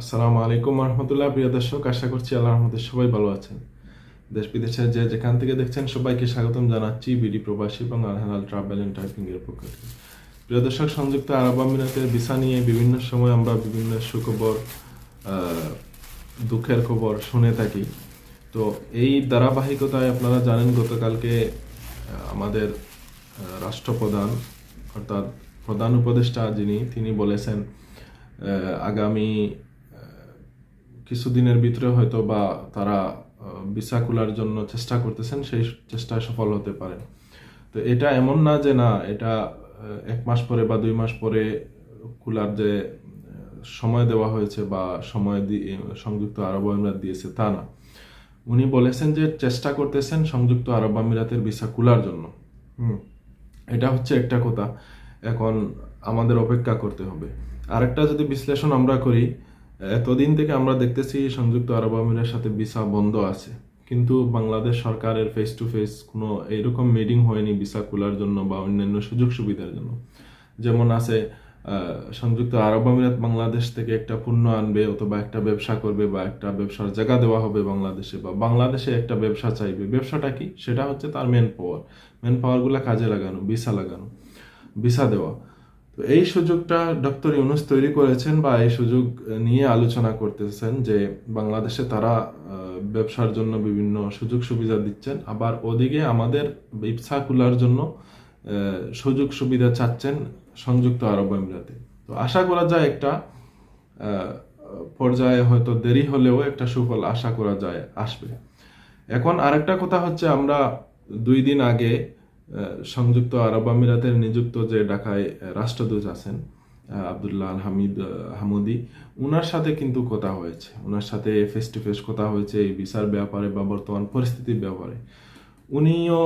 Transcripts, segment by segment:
আসসালামু আলাইকুম রহমতুল্লাহ, প্রিয় দর্শক, আশা করছি আল্লাহ রহমতে সবাই ভালো আছেন। দেশ বিদেশে যে যেখান থেকে দেখছেন সবাইকে স্বাগতম জানাচ্ছি বিডি প্রবাসী এবং আলহাল ট্রাভেল অ্যান্ড টাইপিং এর পক্ষ থেকে। প্রিয় দর্শক, সংযুক্ত আরব আমিরাতের ভিসা নিয়ে বিভিন্ন সময় আমরা বিভিন্ন সুখবর দুঃখের খবর শুনে থাকি। তো এই ধারাবাহিকতায় আপনারা জানেন, গতকালকে আমাদের রাষ্ট্রপ্রধান, অর্থাৎ প্রধান উপদেষ্টা যিনি, তিনি বলেছেন আগামী কিছুদিনের ভিতরে হয়তো বা তারা ভিসা জন্য চেষ্টা করতেছেন, সেই চেষ্টায় সফল হতে পারেন তো এটা এমন না যে না, এটা এক মাস পরে বা দুই মাস পরে খোলার যে সময় দেওয়া হয়েছে বা সময় দিয়ে সংযুক্ত আরব আমিরাত দিয়েছে তা না। উনি বলেছেন যে চেষ্টা করতেছেন সংযুক্ত আরব আমিরাতের ভিসা খোলার জন্য। হুম, এটা হচ্ছে একটা কথা। এখন আমাদের অপেক্ষা করতে হবে। আরেকটা যদি বিশ্লেষণ আমরা করি এতদিন থেকে আমরা দেখতেছি সংযুক্ত আরব আমিরের সাথে ভিসা বন্ধ আছে। কিন্তু বাংলাদেশ সরকারের ফেস টু ফেস কোনো এইরকম মিটিং হয়নি ভিসা খোলার জন্য বা অন্যান্য সুযোগ সুবিধার জন্য। যেমন আছে সংযুক্ত আরব আমিরাত বাংলাদেশ থেকে একটা পণ্য আনবে অথবা একটা ব্যবসা করবে বা একটা ব্যবসার জায়গা দেওয়া হবে বাংলাদেশে বা বাংলাদেশে একটা ব্যবসা চাইবে। ব্যবসাটা কি? সেটা হচ্ছে তার মেন পাওয়ার মেন পাওয়ারগুলো কাজে লাগানো, ভিসা লাগানো, ভিসা দেওয়া। তো এই সুযোগটা ডক্টর ইউনুস তৈরি করেছেন বা এই সুযোগ নিয়ে আলোচনা করতেছেন যে বাংলাদেশে তারা ব্যবসার জন্য বিভিন্ন সুযোগ সুবিধা দিচ্ছেন। আবার ওদিকে আমাদের ব্যবসা খোলার জন্য সুযোগ সুবিধা চাচ্ছেন সংযুক্ত আরব আমিরাতে। তো আশা করা যায় একটা পর্যায়ে হয়তো দেরি হলেও একটা সুফল আশা করা যায়, আসবে। এখন আরেকটা কথা হচ্ছে আমরা দুই দিন আগে সংযুক্ত আরব আমিরাতের নিযুক্ত যে ঢাকায় রাষ্ট্রদূত আছেন আব্দুল্লাহ আল হামিদ হামুদি, উনার সাথে কিন্তু কথা হয়েছে। ওনার সাথে ফেস টু ফেস কথা হয়েছে এই ভিসার ব্যাপারে বা বর্তমান পরিস্থিতির ব্যাপারে। উনিও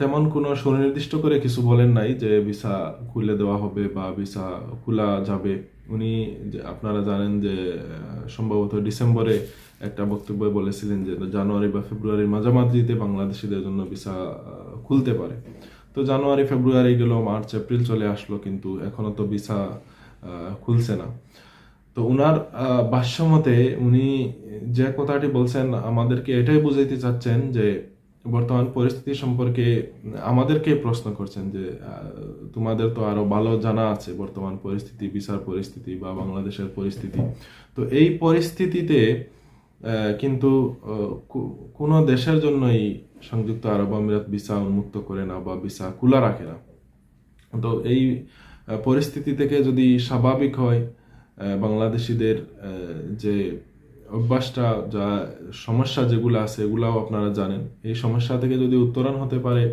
তেমন কোনো সুনির্দিষ্ট করে কিছু বলেন নাই যে ভিসা খুলে দেওয়া হবে বা ভিসা খোলা যাবে। উনি আপনারা জানেন যে সম্ভবত ডিসেম্বরে একটা বক্তব্য বলেছিলেন যে, জানুয়ারি বা ফেব্রুয়ারির মাঝামাঝিতে বাংলাদেশিদের জন্য ভিসা খুলতে পারে। তো জানুয়ারি ফেব্রুয়ারি গেল মার্চ এপ্রিল চলে আসলো কিন্তু এখনও তো ভিসা খুলছে না। তো আহ, ভাষ্যমতে উনি যে কথাটি বলছেন আমাদেরকে এটাই বুঝাইতে চাচ্ছেন যে বর্তমান পরিস্থিতি সম্পর্কে আমাদেরকে প্রশ্ন করছেন যে তোমাদের তো আরও ভালো জানা আছে বর্তমান পরিস্থিতি বিচার পরিস্থিতি বা বাংলাদেশের পরিস্থিতি। তো এই পরিস্থিতিতে কিন্তু কোনো দেশের জন্যই সংযুক্ত আরব আমিরাত ভিসা উন্মুক্ত করে না বা ভিসা খোলা রাখে না। তো এই পরিস্থিতি থেকে যদি স্বাভাবিক হয় বাংলাদেশিদের যে অভ্যাসটা, যা সমস্যা যেগুলো আছে, এগুলাও আপনারা জানেন। এই সমস্যা থেকে যদি উত্তরণ হতে পারে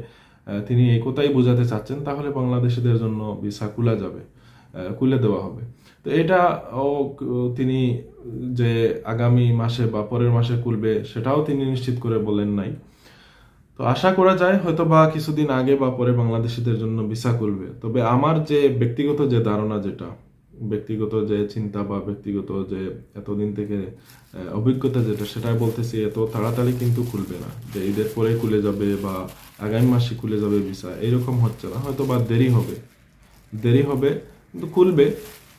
তিনি এই কথাই বোঝাতে চাচ্ছেন, তাহলে বাংলাদেশিদের জন্য ভিসা খোলা যাবে খুলে দেওয়া হবে। তো এটা তিনি যে আগামী মাসে বা পরের মাসে খুলবে, সেটাও তিনি নিশ্চিত করে বলেন নাই। তো আশা করা যায় হয়তো বা কিছুদিন আগে বা পরে বাংলাদেশিদের জন্য ভিসা খুলবে তবে আমার যে ব্যক্তিগত যে ধারণা যেটা, ব্যক্তিগত যে চিন্তা বা ব্যক্তিগত যে এতদিন থেকে অভিজ্ঞতা যেটা, সেটাই বলতেছি, এত তাড়াতাড়ি কিন্তু খুলবে না। যে ঈদের পরে খুলে যাবে বা আগামী মাসে খুলে যাবে ভিসা এরকম হচ্ছে না। হয়তো বা দেরি হবে। দেরি হবে, কিন্তু খুলবে।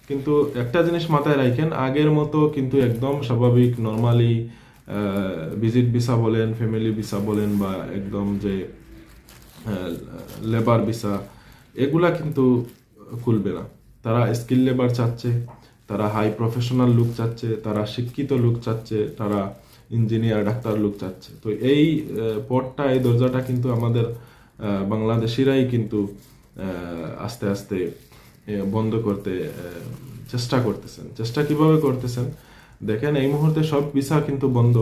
কিন্তু একটা জিনিস মাথায় রাখেন, আগের মতো কিন্তু একদম স্বাভাবিক নর্মালি ভিজিট ভিসা বলেন ফ্যামিলি ভিসা বলেন বা একদম যে লেবার ভিসা এগুলা কিন্তু খুলবে না। তারা স্কিল লেবার চাচ্ছে, তারা হাই প্রফেশনাল লুক চাচ্ছে, তারা শিক্ষিত লুক চাচ্ছে, তারা ইঞ্জিনিয়ার ডাক্তার লুক চাচ্ছে। তো এই পথটা, এই দরজাটা কিন্তু আমাদের বাংলাদেশিরাই কিন্তু আস্তে আস্তে বন্ধ করতে চেষ্টা করতেছেন। চেষ্টা কীভাবে করতেছেন? দেখেন, এই মুহূর্তে সব ভিসা কিন্তু বন্ধ।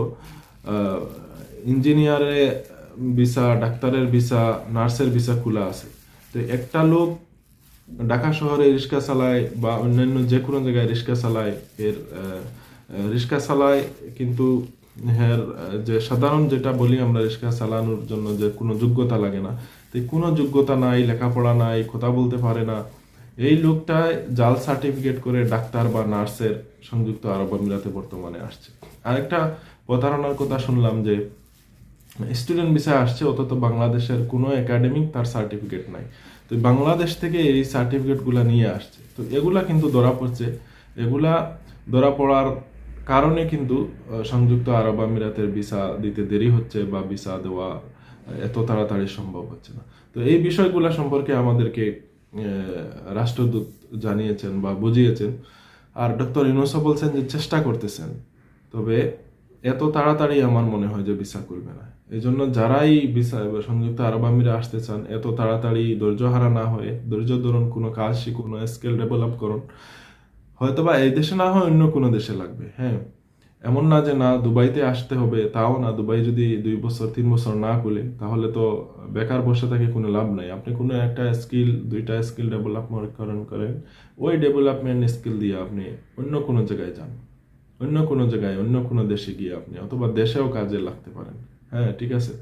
ইঞ্জিনিয়ারে ভিসা, ডাক্তারের ভিসা, নার্সের ভিসা খোলা আছে। তো একটা লোক ঢাকা শহরে রিক্সা চালায় বা অন্যান্য যে কোনো জায়গায় রিক্সা চালায়, এর রিক্সা চালায় কিন্তু হ্যাঁ যে সাধারণ যেটা বলি আমরা, রিক্সা চালানোর জন্য যে কোনো যোগ্যতা লাগে না। তো কোনো যোগ্যতা নাই, লেখাপড়া নাই, কথা বলতে পারে না। এই লোকটায় জাল সার্টিফিকেট করে ডাক্তার বা নার্সের সংযুক্ত আরব আমিরাতে বর্তমানে আসছে। আরেকটা প্রতারণার কথা শুনলাম যে স্টুডেন্ট ভিসা আসছে, অথচ বাংলাদেশের কোনো একাডেমিক তার সার্টিফিকেট নাই। তো বাংলাদেশ থেকে এই সার্টিফিকেটগুলো নিয়ে আসছে। তো এগুলা কিন্তু ধরা পড়ছে। এগুলা ধরা পড়ার কারণে কিন্তু সংযুক্ত আরব আমিরাতের ভিসা দিতে দেরি হচ্ছে বা ভিসা দেওয়া এত তাড়াতাড়ি সম্ভব হচ্ছে না। তো এই বিষয়গুলো সম্পর্কে আমাদেরকে রাষ্ট্রদূত জানিয়েছেন বা বুঝিয়েছেন। আর ডক্টর ইউনুসা বলছেন যে চেষ্টা করতেছেন। তবে এত তাড়াতাড়ি আমার মনে হয় যে ভিসা করবে না। এই জন্য যারাই ভিসা সংযুক্ত আরব আমিরে আসতে চান, এত তাড়াতাড়ি ধৈর্য হারা না হয়ে, ধৈর্য ধরুন কোনো কাজ শিখুন স্কিল ডেভেলপ করুন, হয়তোবা এই দেশে না হয় অন্য কোনো দেশে লাগবে হ্যাঁ। এমন না যে না, দুবাইতে আসতে হবে, তাও না, দুবাই যদি দুই বছর, তিন বছর না খুলে, তাহলে তো বেকার বসে থাকে কোনো লাভ নাই। আপনি কোনো একটা স্কিল দুইটা স্কিল ডেভেলপমেন্ট করেন করেন, ওই ডেভেলপমেন্ট স্কিল দিয়ে আপনি অন্য কোনো জায়গায় যান। অন্য কোনো জায়গায়, অন্য কোনো দেশে গিয়ে আপনি, অথবা দেশেও কাজে লাগতে পারেন। হ্যাঁ ঠিক আছে?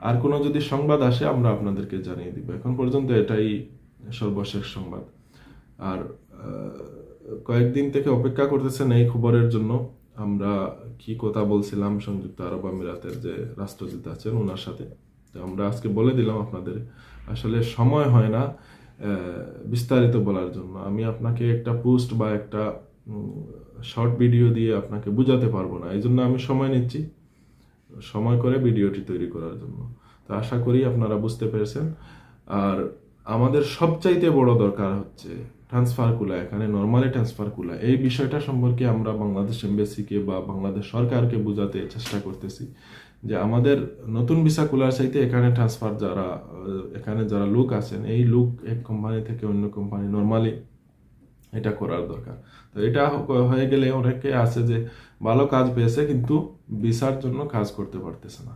আর কোনো যদি সংবাদ আসে, আমরা আপনাদেরকে জানিয়ে দিব। এখন পর্যন্ত এটাই সর্বশেষ সংবাদ। আর কয়েকদিন থেকে অপেক্ষা করতেছেন এই খবরের জন্য। আমরা কি কথা বলছিলাম সংযুক্ত আরব আমিরাতের যে রাষ্ট্রদূত আছেন ওনার সাথে। তো আমরা আজকে বলে দিলাম আপনাদের, আসলে সময় হয় না বিস্তারিত বলার জন্য। আমি আপনাকে একটা পোস্ট বা একটা শর্ট ভিডিও দিয়ে আপনাকে বোঝাতে পারব না, এই জন্য আমি সময় নিচ্ছি। সময় করে ভিডিওটি তৈরি করার জন্য। তো আশা করি আপনারা বুঝতে পেরেছেন। আর আমাদের সবচাইতে বড় দরকার হচ্ছে ট্রান্সফার কুলা এখানে নর্মালি ট্রান্সফার কুলা এই বিষয়টা সম্পর্কে আমরা বাংলাদেশ এমবেসিকে বা বাংলাদেশ সরকারকে বোঝাতে চেষ্টা করতেছি যে আমাদের নতুন ভিসা কুলার চাইতে এখানে ট্রান্সফার যারা এখানে যারা লোক আছেন, এই লোক এক কোম্পানি থেকে অন্য কোম্পানি নর্মালি এটা করার দরকার। তো এটা হয়ে গেলে অনেকে আছে যে ভালো কাজ পেয়েছে কিন্তু ভিসার জন্য কাজ করতে পারতেছে না।